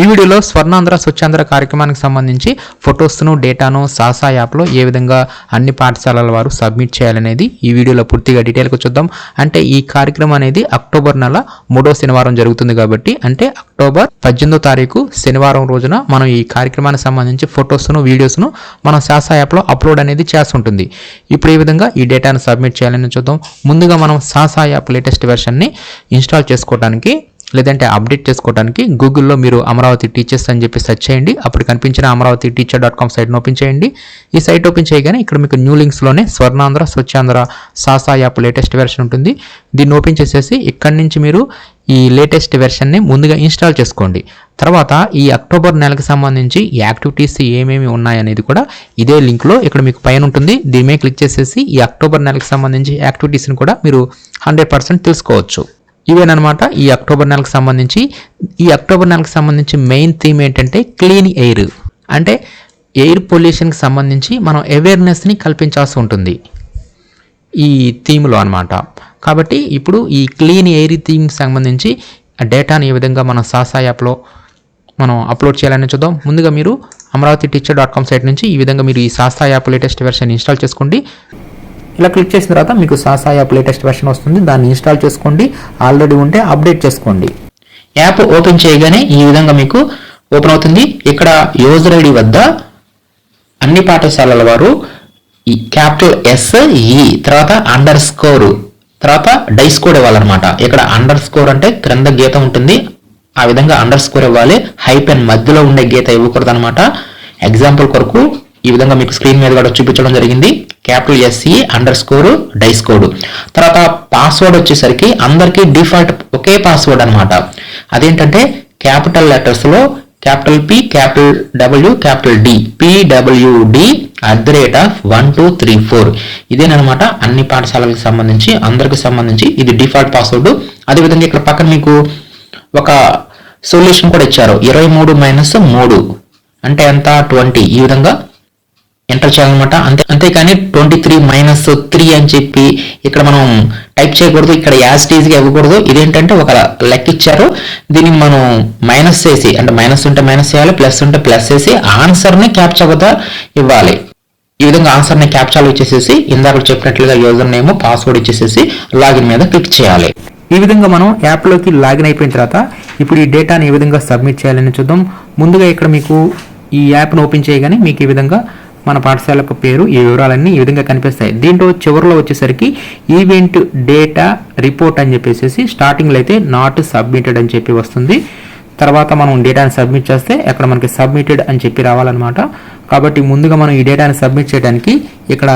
ఈ వీడియోలో స్వర్ణాంధ్ర స్వచ్ఛాంధ్ర కార్యక్రమానికి సంబంధించి ఫొటోస్ను డేటాను సాసా యాప్లో ఏ విధంగా అన్ని పాఠశాలల వారు సబ్మిట్ చేయాలనేది ఈ వీడియోలో పూర్తిగా డీటెయిల్గా చూద్దాం. అంటే ఈ కార్యక్రమం అనేది అక్టోబర్ నెల మూడో శనివారం జరుగుతుంది కాబట్టి అంటే అక్టోబర్ పద్దెనిమిదో తారీఖు శనివారం రోజున మనం ఈ కార్యక్రమానికి సంబంధించి ఫొటోస్ను వీడియోస్ను మనం సాసా యాప్లో అప్లోడ్ అనేది చేస్తుంటుంది. ఇప్పుడు ఈ విధంగా ఈ డేటాను సబ్మిట్ చేయాలని చూద్దాం. ముందుగా మనం సాసా యాప్ లేటెస్ట్ వెర్షన్ని ఇన్స్టాల్ చేసుకోవడానికి లేదంటే అప్డేట్ చేసుకోవడానికి గూగుల్లో మీరు అమరావతి టీచర్స్ అని చెప్పి సెర్చ్ చేయండి. అప్పుడు కనిపించిన అమరావతి టీచర్ డాట్ కామ్ సైట్ని ఓపెన్ చేయండి. ఈ సైట్ ఓపెన్ చేయగానే ఇక్కడ మీకు new లింక్స్లోనే Swarnandhra Swachhandhra SASA app latest version ఉంటుంది. దీన్ని ఓపెన్ చేసేసి ఇక్కడి నుంచి మీరు ఈ లేటెస్ట్ వెర్షన్ని ముందుగా ఇన్స్టాల్ చేసుకోండి. తర్వాత ఈ అక్టోబర్ నెలకు సంబంధించి ఈ యాక్టివిటీస్ ఏమేమి ఉన్నాయనేది కూడా ఇదే లింక్లో ఇక్కడ మీకు పైన ఉంటుంది. దీని మీద క్లిక్ చేసేసి ఈ అక్టోబర్ నెలకు సంబంధించి యాక్టివిటీస్ని కూడా మీరు హండ్రెడ్ పర్సెంట్ తెలుసుకోవచ్చు. ఇవేనమాట ఈ అక్టోబర్ నెలకు సంబంధించి ఈ అక్టోబర్ నెలకు సంబంధించి మెయిన్ థీమ్ ఏంటంటే క్లీన్ ఎయిర్. అంటే ఎయిర్ పొల్యూషన్కి సంబంధించి మనం అవేర్నెస్ని కల్పించాల్సి ఉంటుంది. ఈ థీమ్లో అనమాట కాబట్టి ఇప్పుడు ఈ క్లీన్ ఎయిర్ థీమ్కి సంబంధించి ఆ డేటాని ఏ విధంగా మనం సాసా యాప్లో మనం అప్లోడ్ చేయాలని చూద్దాం. ముందుగా మీరు Amaravati teacher dot com site నుంచి ఈ విధంగా మీరు ఈ SASA app latest version install చేసుకోండి. ఇలా క్లిక్ చేసిన తర్వాత మీకు సాసా యాప్ లేటెస్ట్ వెర్షన్ వస్తుంది. దాన్ని ఇన్స్టాల్ చేసుకోండి. ఆల్రెడీ ఉంటే అప్డేట్ చేసుకోండి. యాప్ ఓపెన్ చేయగానే ఈ విధంగా మీకు ఓపెన్ అవుతుంది. ఇక్కడ యూజర్ ఐడి వద్ద అన్ని పాఠశాలల వారు క్యాపిటల్ ఎస్ ఈ తర్వాత అండర్ స్కోర్ తర్వాత డైస్ కోడ్ ఇవ్వాలన్నమాట. ఇక్కడ అండర్ స్కోర్ అంటే క్రింద గీత ఉంటుంది. ఆ విధంగా అండర్ స్కోర్ ఇవ్వాలి. హైపెన్ మధ్యలో ఉండే గీత ఇవ్వకూడదు అనమాట ఎగ్జాంపుల్ కొరకు ఈ విధంగా మీకు స్క్రీన్ మీద కూడా చూపించడం జరిగింది. Capital SC underscore DISE code తర్వాత పాస్వర్డ్ వచ్చేసరికి అందరికీ డిఫాల్ట్ ఒకే పాస్వర్డ్ అనమాట అదేంటంటే capital లెటర్స్లో capital P capital W capital D PWD at the rate of one two three four ఇదేనమాట అన్ని పాఠశాలలకు సంబంధించి అందరికి సంబంధించి ఇది డిఫాల్ట్ పాస్వర్డ్ అదేవిధంగా ఇక్కడ పక్కన మీకు ఒక సొల్యూషన్ కూడా ఇచ్చారు. ఇరవై మూడు మైనస్ మూడు. అంటే ఎంత? ట్వంటీ ఈ విధంగా ఎంటర్ చేయాలన్నమాట. అంతే అంతేకాని ట్వంటీ త్రీ మైనస్ త్రీ అని చెప్పి ఇక్కడ మనం టైప్ చేయకూడదు. ఇక్కడ యాజ్ టీజ్గా ఇవ్వకూడదు. ఇదేంటంటే ఒక లెక్క ఇచ్చారు. దీన్ని మనం మైనస్ చేసి అంటే మైనస్ ఉంటే మైనస్ చేయాలి ప్లస్ ఉంటే ప్లస్ చేసి ఆన్సర్ని క్యాప్చర్ వద్ద ఇవ్వాలి. ఈ విధంగా ఆన్సర్ని క్యాప్చాలు ఇచ్చేసేసి ఇందాక చెప్పినట్లుగా యూజర్ నేమ్ పాస్వర్డ్ ఇచ్చేసేసి లాగిన్ మీద క్లిక్ చేయాలి. ఈ విధంగా మనం యాప్లోకి లాగిన్ అయిపోయిన తర్వాత ఇప్పుడు ఈ డేటాని ఏ విధంగా సబ్మిట్ చేయాలని చూద్దాం. ముందుగా ఇక్కడ మీకు ఈ యాప్ను ఓపెన్ చేయగానే మీకు ఈ విధంగా మన పాఠశాల యొక్క పేరు ఈ వివరాలన్నీ ఈ విధంగా కనిపిస్తాయి. దీంట్లో చివరిలో వచ్చేసరికి ఈవెంట్ డేటా రిపోర్ట్ అని చెప్పేసి స్టార్టింగ్లో అయితే నాట్ సబ్మిటెడ్ అని చెప్పి వస్తుంది. తర్వాత మనం డేటాని సబ్మిట్ చేస్తే అక్కడ మనకి సబ్మిటెడ్ అని చెప్పి రావాలన్నమాట. కాబట్టి ముందుగా మనం ఈ డేటాని సబ్మిట్ చేయడానికి ఇక్కడ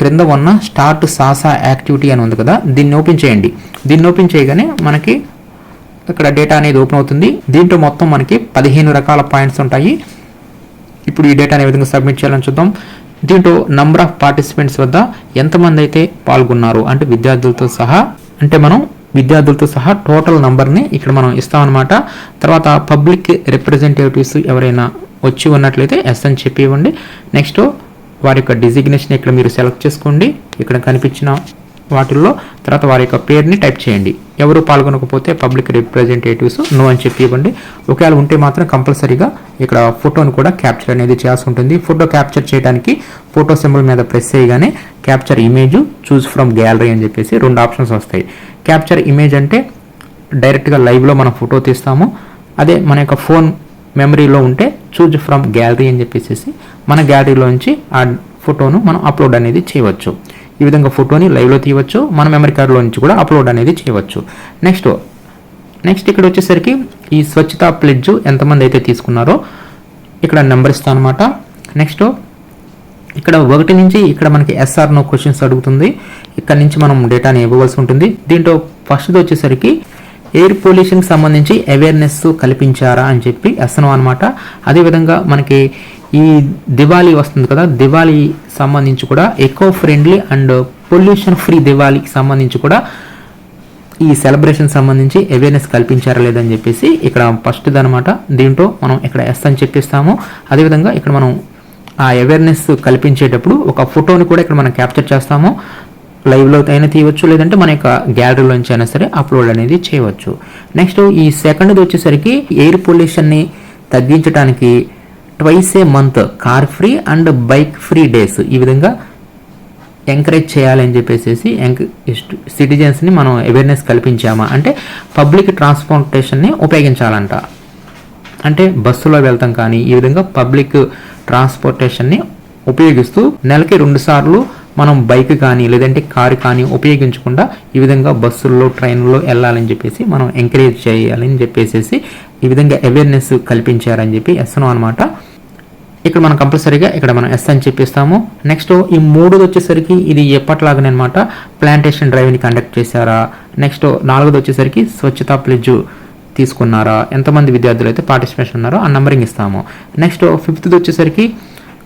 క్రింద ఉన్న స్టార్ట్ సాసా యాక్టివిటీ అని ఉంది కదా దీన్ని ఓపెన్ చేయండి. దీన్ని ఓపెన్ చేయగానే మనకి ఇక్కడ డేటా అనేది ఓపెన్ అవుతుంది. దీంట్లో మొత్తం మనకి పదిహేను రకాల పాయింట్స్ ఉంటాయి. ఇప్పుడు ఈ డేటాని ఏ విధంగా సబ్మిట్ చేయాలని చూద్దాం. దీంట్లో నంబర్ ఆఫ్ పార్టిసిపెంట్స్ వద్ద ఎంతమంది అయితే పాల్గొన్నారు అంటే విద్యార్థులతో సహా అంటే మనం విద్యార్థులతో సహా టోటల్ నంబర్ని ఇక్కడ మనం ఇస్తామన్నమాట. తర్వాత పబ్లిక్ రిప్రజెంటేటివ్స్ ఎవరైనా వచ్చి ఉన్నట్లయితే ఎస్ అని చెప్పి ఇవ్వండి. నెక్స్ట్ వారి యొక్క డిజిగ్నేషన్ ఇక్కడ మీరు సెలెక్ట్ చేసుకోండి. ఇక్కడ కనిపించిన వాటిల్లో తర్వాత వారి యొక్క పేరుని టైప్ చేయండి. ఎవరు పాల్గొనకపోతే పబ్లిక్ రిప్రజెంటేటివ్స్ నో అని చెప్పి ఇవ్వండి. ఒకవేళ ఉంటే మాత్రం కంపల్సరీగా ఇక్కడ ఫోటోను కూడా క్యాప్చర్ అనేది చేయాల్సి ఉంటుంది. ఫోటో క్యాప్చర్ చేయడానికి ఫోటో సింబల్ మీద ప్రెస్ చేయగానే capture image choose from gallery అని చెప్పేసి రెండు ఆప్షన్స్ వస్తాయి. క్యాప్చర్ ఇమేజ్ అంటే డైరెక్ట్గా లైవ్లో మనం ఫోటో తీస్తాము. అదే మన యొక్క ఫోన్ మెమరీలో ఉంటే చూజ్ ఫ్రమ్ గ్యాలరీ అని చెప్పేసి మన గ్యాలరీలోంచి ఆ ఫోటోను మనం అప్లోడ్ అనేది చేయవచ్చు. ఈ విధంగా ఫోటోని లైవ్లో తీయవచ్చు. మన మెమరీ కార్డులో నుంచి కూడా అప్లోడ్ అనేది చేయవచ్చు. నెక్స్ట్ నెక్స్ట్ ఇక్కడ వచ్చేసరికి ఈ స్వచ్ఛత ప్లెడ్జ్ ఎంతమంది అయితే తీసుకున్నారో ఇక్కడ నెంబర్ ఇస్తాను అనమాట నెక్స్ట్ ఇక్కడ ఒకటి నుంచి ఇక్కడ మనకి ఎస్ఆర్ నో క్వశ్చన్స్ అడుగుతుంది. ఇక్కడ నుంచి మనం డేటాని ఇవ్వవలసి ఉంటుంది. దీంట్లో ఫస్ట్ది వచ్చేసరికి ఎయిర్ పొల్యూషన్కి సంబంధించి అవేర్నెస్ కల్పించారా అని చెప్పి ఎస్ఎన్ఓ అనమాట అదేవిధంగా మనకి ఈ దివాళీ వస్తుంది కదా దివాళీ సంబంధించి కూడా eco friendly and pollution free దివాళీకి సంబంధించి కూడా ఈ సెలబ్రేషన్ సంబంధించి అవేర్నెస్ కల్పించారా లేదని చెప్పేసి ఇక్కడ ఫస్ట్ అనమాట దీంట్లో మనం ఇక్కడ ఎస్ అని చెప్పిస్తాము. అదేవిధంగా ఇక్కడ మనం ఆ అవేర్నెస్ కల్పించేటప్పుడు ఒక ఫోటోని కూడా ఇక్కడ మనం క్యాప్చర్ చేస్తాము. లైవ్లో అయినా తీయవచ్చు లేదంటే మన యొక్క గ్యాలరీలోంచి అయినా సరే అప్లోడ్ అనేది చేయవచ్చు. నెక్స్ట్ ఈ సెకండ్ది వచ్చేసరికి ఎయిర్ పొల్యూషన్ని తగ్గించడానికి twice a month car free and bike free days ఈ విధంగా ఎంకరేజ్ చేయాలని చెప్పేసి సిటిజన్స్ని మనం అవేర్నెస్ కల్పించామా? అంటే పబ్లిక్ ట్రాన్స్పోర్టేషన్ని ఉపయోగించాలంట. అంటే బస్సులో వెళ్తాం కానీ ఈ విధంగా పబ్లిక్ ట్రాన్స్పోర్టేషన్ని ఉపయోగిస్తూ నెలకి రెండు సార్లు మనం బైక్ కానీ లేదంటే కారు కానీ ఉపయోగించకుండా ఈ విధంగా బస్సుల్లో ట్రైన్లో వెళ్ళాలని చెప్పేసి మనం ఎంకరేజ్ చేయాలని చెప్పేసి ఈ విధంగా అవేర్నెస్ కల్పించారని చెప్పి ఎస్ను అనమాట ఇక్కడ మనం కంపల్సరీగా ఇక్కడ మనం ఎస్ అని చెప్పిస్తాము. నెక్స్ట్ ఈ మూడోది వచ్చేసరికి ఇది ఎప్పట్లాగానే అనమాట ప్లాంటేషన్ డ్రైవ్ని కండక్ట్ చేశారా? నెక్స్ట్ నాలుగోది వచ్చేసరికి స్వచ్ఛతా ప్లెజ్ తీసుకున్నారా? ఎంతమంది విద్యార్థులు అయితే పార్టిసిపేషన్ ఉన్నారో ఆ నంబరింగ్ ఇస్తాము. నెక్స్ట్ ఫిఫ్త్ది వచ్చేసరికి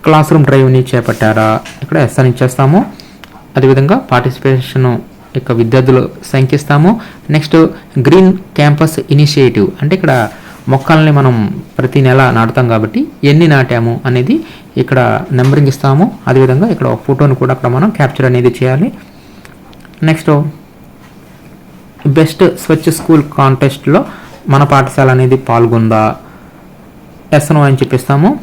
క్లాస్ రూమ్ డ్రైవ్ని చేపట్టారా? ఇక్కడ ఎస్ అని ఇచ్చేస్తాము. అదేవిధంగా పార్టిసిపేషన్ యొక్క విద్యార్థులు సంఖ్యిస్తాము నెక్స్ట్ గ్రీన్ క్యాంపస్ ఇనిషియేటివ్ అంటే ఇక్కడ మొక్కల్ని మనం ప్రతి నెల నాటుతాం కాబట్టి ఎన్ని నాటాము అనేది ఇక్కడ నెంబరింగ్ ఇస్తాము. అదేవిధంగా ఇక్కడ ఒక ఫోటోని కూడా అక్కడ మనం క్యాప్చర్ అనేది చేయాలి. నెక్స్ట్ బెస్ట్ స్వచ్ఛ స్కూల్ కాంటెస్ట్లో మన పాఠశాల అనేది పాల్గొందా? ఎస్ను అని చెప్పిస్తాము.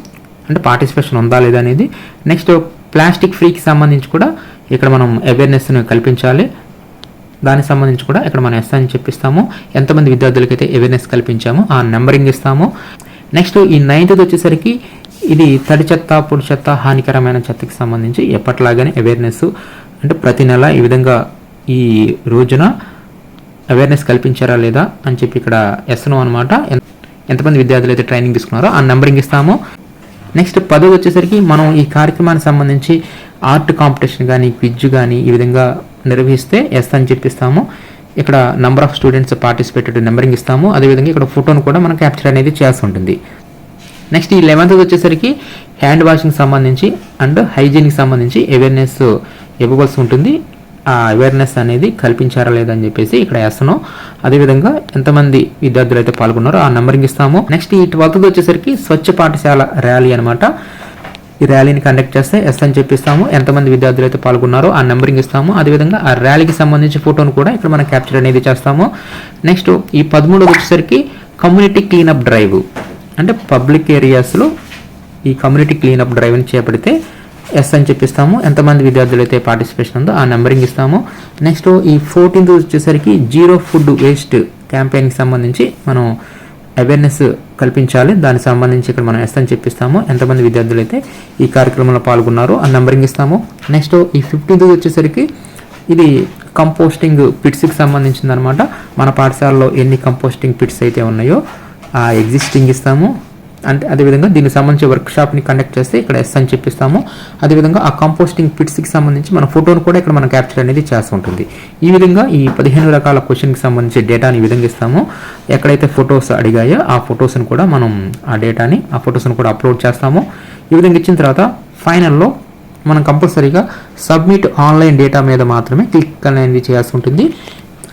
అంటే పార్టిసిపేషన్ ఉందా లేదా అనేది. నెక్స్ట్ ప్లాస్టిక్ ఫ్రీకి సంబంధించి కూడా ఇక్కడ మనం అవేర్నెస్ని కల్పించాలి. దానికి సంబంధించి కూడా ఇక్కడ మనం ఎస్ అని చెప్పిస్తాము. ఎంతమంది విద్యార్థులకి అయితే అవేర్నెస్ కల్పించామో ఆ నెంబరింగ్ ఇస్తాము. నెక్స్ట్ ఈ నైన్త్ది వచ్చేసరికి ఇది తడి చెత్త పొడి చెత్త హానికరమైన చెత్తకి సంబంధించి ఎప్పట్లాగానే అవేర్నెస్ అంటే ప్రతి నెల ఈ విధంగా ఈ రోజున అవేర్నెస్ కల్పించారా లేదా అని చెప్పి ఇక్కడ ఎస్ను అనమాట ఎంతమంది విద్యార్థులు అయితే ట్రైనింగ్ తీసుకున్నారో ఆ నెంబరింగ్ ఇస్తాము. నెక్స్ట్ పదవి వచ్చేసరికి మనం ఈ కార్యక్రమానికి సంబంధించి ఆర్ట్ కాంపిటీషన్ కానీ క్విజ్ కానీ ఈ విధంగా నిర్వహిస్తే ఎస్ అని చెప్పిస్తాము. ఇక్కడ number of students participated numbering ఇస్తాము. అదేవిధంగా ఇక్కడ ఫోటోను కూడా మనం క్యాప్చర్ అనేది చేయాల్సి ఉంటుంది. నెక్స్ట్ ఈ లెవెన్త్ వచ్చేసరికి హ్యాండ్ వాషింగ్ సంబంధించి అండ్ హైజీన్కి సంబంధించి అవేర్నెస్ ఇవ్వవలసి ఉంటుంది. ఆ అవేర్నెస్ అనేది కల్పించారా లేదా అని చెప్పేసి ఇక్కడ వేస్తాను అదేవిధంగా ఎంతమంది విద్యార్థులు అయితే పాల్గొన్నారో ఆ నెంబరింగ్ ఇస్తాము. నెక్స్ట్ ఈ ట్వెల్త్ వచ్చేసరికి స్వచ్ఛ పాఠశాల ర్యాలీ అనమాట ఈ ర్యాలీని కండక్ట్ చేస్తే ఎస్ అని చెప్పిస్తాము. ఎంతమంది విద్యార్థులు అయితే పాల్గొన్నారో ఆ నెంబరింగ్ ఇస్తాము. అదేవిధంగా ఆ ర్యాలీకి సంబంధించి ఫోటోను కూడా ఇక్కడ మనం క్యాప్చర్ అనేది చేస్తాము. నెక్స్ట్ ఈ పదమూడు వచ్చేసరికి కమ్యూనిటీ క్లీనప్ డ్రైవ్. అంటే పబ్లిక్ ఏరియాస్లో ఈ కమ్యూనిటీ క్లీనప్ డ్రైవ్ని చేపడితే ఎస్ అని చెప్పిస్తాము. ఎంతమంది విద్యార్థులు అయితే పార్టిసిపేషన్ ఉందో ఆ నెంబరింగ్ ఇస్తాము. నెక్స్ట్ ఈ ఫోర్టీన్త్ వచ్చేసరికి జీరో ఫుడ్ వేస్ట్ క్యాంపెయిన్కి సంబంధించి మనం అవేర్నెస్ కల్పించాలి. దానికి సంబంధించి ఇక్కడ మనం ఎస్ అని చెప్పిస్తాము. ఎంతమంది విద్యార్థులు అయితే ఈ కార్యక్రమంలో పాల్గొన్నారో ఆ నెంబరింగ్ ఇస్తాము. నెక్స్ట్ ఈ ఫిఫ్టీన్త్ వచ్చేసరికి ఇది కంపోస్టింగ్ పిట్స్కి సంబంధించింది అనమాట మన పాఠశాలలో ఎన్ని కంపోస్టింగ్ పిట్స్ అయితే ఉన్నాయో ఆ ఎగ్జిస్టింగ్ ఇస్తాము. అంటే అదేవిధంగా దీనికి సంబంధించి వర్క్షాప్ని కండక్ట్ చేస్తే ఇక్కడ ఎస్ అని చెప్పిస్తాము. అదేవిధంగా ఆ కంపోస్టింగ్ పిట్స్కి సంబంధించి మన ఫోటోను కూడా ఇక్కడ మనం క్యాప్చర్ అనేది చేస్తూ ఉంటుంది. ఈ విధంగా ఈ పదిహేను రకాల క్వశ్చన్కి సంబంధించి డేటాని ఈ విధంగా ఇస్తాము ఎక్కడైతే ఫొటోస్ అడిగాయో ఆ ఫొటోస్ని కూడా మనం ఆ డేటాని ఆ ఫొటోస్ని కూడా అప్లోడ్ చేస్తాము. ఈ విధంగా ఇచ్చిన తర్వాత ఫైనల్లో మనం కంపల్సరీగా సబ్మిట్ ఆన్లైన్ డేటా మీద మాత్రమే క్లిక్ అనేది చేయాల్సి ఉంటుంది.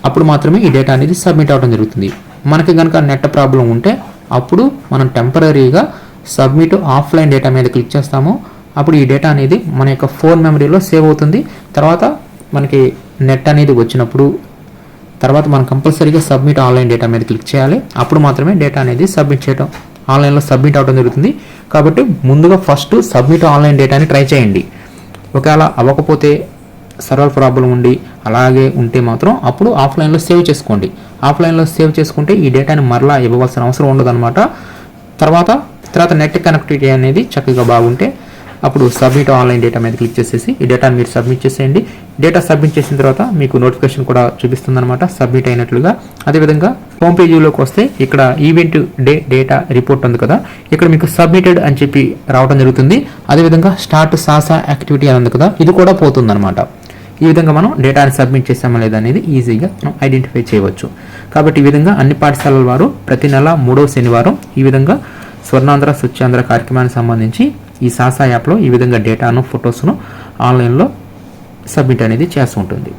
అప్పుడు మాత్రమే ఈ డేటా అనేది సబ్మిట్ అవ్వడం జరుగుతుంది. మనకి కనుక నెట్ ప్రాబ్లం ఉంటే అప్పుడు మనం టెంపరీగా సబ్మిట్ ఆఫ్లైన్ డేటా మీద క్లిక్ చేస్తాము. అప్పుడు ఈ డేటా అనేది మన యొక్క ఫోన్ మెమరీలో సేవ్ అవుతుంది. తర్వాత మనకి నెట్ అనేది వచ్చినప్పుడు తర్వాత మనం కంపల్సరీగా సబ్మిట్ ఆన్లైన్ డేటా మీద క్లిక్ చేయాలి. అప్పుడు మాత్రమే డేటా అనేది సబ్మిట్ చేయడం ఆన్లైన్లో సబ్మిట్ అవడం జరుగుతుంది. కాబట్టి ముందుగా ఫస్ట్ సబ్మిట్ ఆన్లైన్ డేటాని ట్రై చేయండి. ఒకవేళ అవ్వకపోతే సర్వర్ ప్రాబ్లం ఉండి అలాగే ఉంటే మాత్రం అప్పుడు ఆఫ్లైన్లో సేవ్ చేసుకోండి. ఆఫ్లైన్లో సేవ్ చేసుకుంటే ఈ డేటాని మరలా ఇవ్వవలసిన అవసరం ఉండదన్నమాట. తర్వాత తర్వాత నెట్ కనెక్టివిటీ అనేది చక్కగా బాగుంటే అప్పుడు సబ్మిట్ ఆన్లైన్ డేటా మీద క్లిక్ చేసేసి ఈ డేటాని మీరు సబ్మిట్ చేసేయండి. డేటా సబ్మిట్ చేసిన తర్వాత మీకు నోటిఫికేషన్ కూడా చూపిస్తుంది అనమాట సబ్మిట్ అయినట్లుగా. అదేవిధంగా హోమ్ పేజీలోకి వస్తే ఇక్కడ ఈవెంట్ డే డేటా రిపోర్ట్ ఉంది కదా ఇక్కడ మీకు సబ్మిటెడ్ అని చెప్పి రావడం జరుగుతుంది. అదేవిధంగా స్టార్ట్ సాసా యాక్టివిటీ అని ఉంది కదా ఇది కూడా పోతుంది అనమాట ఈ విధంగా మనం డేటాని సబ్మిట్ చేసామా లేదా అనేది ఈజీగా మనం ఐడెంటిఫై చేయవచ్చు. కాబట్టి ఈ విధంగా అన్ని పాఠశాలల వారు ప్రతి నెల మూడవ శనివారం ఈ విధంగా స్వర్ణాంధ్ర స్వచ్ఛాంధ్ర కార్యక్రమానికి సంబంధించి ఈ సాసా యాప్లో ఈ విధంగా డేటాను ఫొటోస్ను ఆన్లైన్లో సబ్మిట్ అనేది చేస్తూ ఉంటుంది.